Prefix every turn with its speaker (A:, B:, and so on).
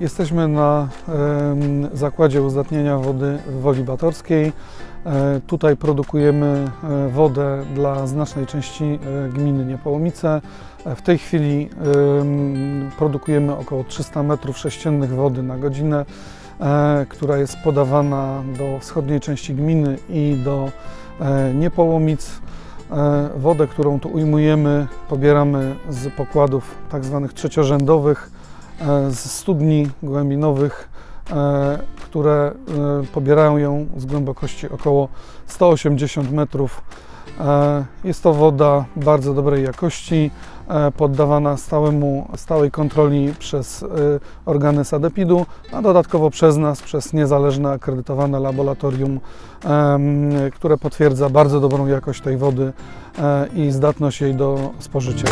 A: Jesteśmy na zakładzie uzdatniania wody w Woli Batorskiej. E, Tutaj produkujemy e, wodę dla znacznej części e, gminy Niepołomice. W tej chwili em, produkujemy około 300 metrów sześciennych wody na godzinę, która jest podawana do wschodniej części gminy i do Niepołomic. Wodę, którą tu ujmujemy, pobieramy z pokładów tak zwanych trzeciorzędowych, z studni głębinowych, e, które e, pobierają ją z głębokości około 180 metrów. E, Jest to woda bardzo dobrej jakości, e, poddawana stałemu, stałej kontroli przez e, organy sanepidu, a dodatkowo przez nas, przez niezależne akredytowane laboratorium, które potwierdza bardzo dobrą jakość tej wody e, i zdatność jej do spożycia.